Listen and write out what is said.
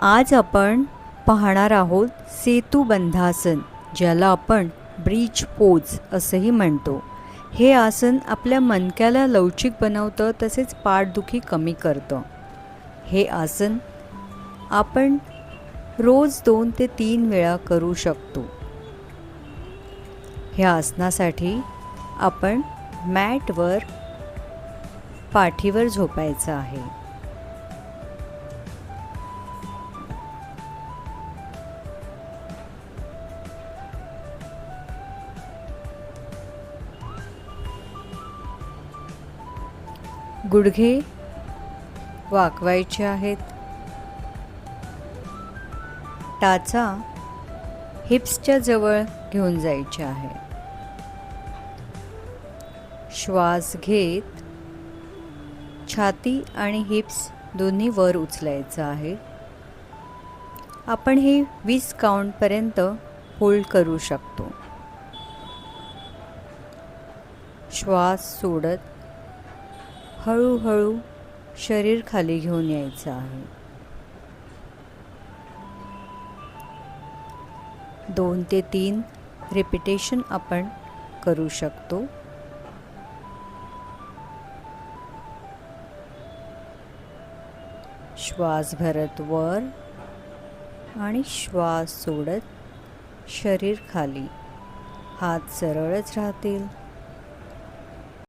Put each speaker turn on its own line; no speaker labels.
आज आपण पाहणार आहोत सेतुबंधासन ज्याला आपण ब्रीच पोज असंही म्हणतो. हे आसन आपल्या मनक्याला लवचिक बनवतं तसेच पाठदुखी कमी करतं. हे आसन आपण रोज दोन ते तीन वेळा करू शकतो. ह्या आसनासाठी आपण मॅटवर पाठीवर झोपायचं आहे. गुडघे वाकवायचे आहेत. टाचा हिप्सच्या जवळ घेऊन जायचे आहे. श्वास घेत छाती आणि हिप्स दोन्ही वर उचलायचं आहे. आपण हे वीस काउंटपर्यंत होल्ड करू शकतो. श्वास सोडत हळूहळू शरीर खाली घेऊन यायचं आहे. दोन ते तीन रिपिटेशन आपण करू शकतो. श्वास भरत वर आणि श्वास सोडत शरीर खाली. हात सरळच राहतील.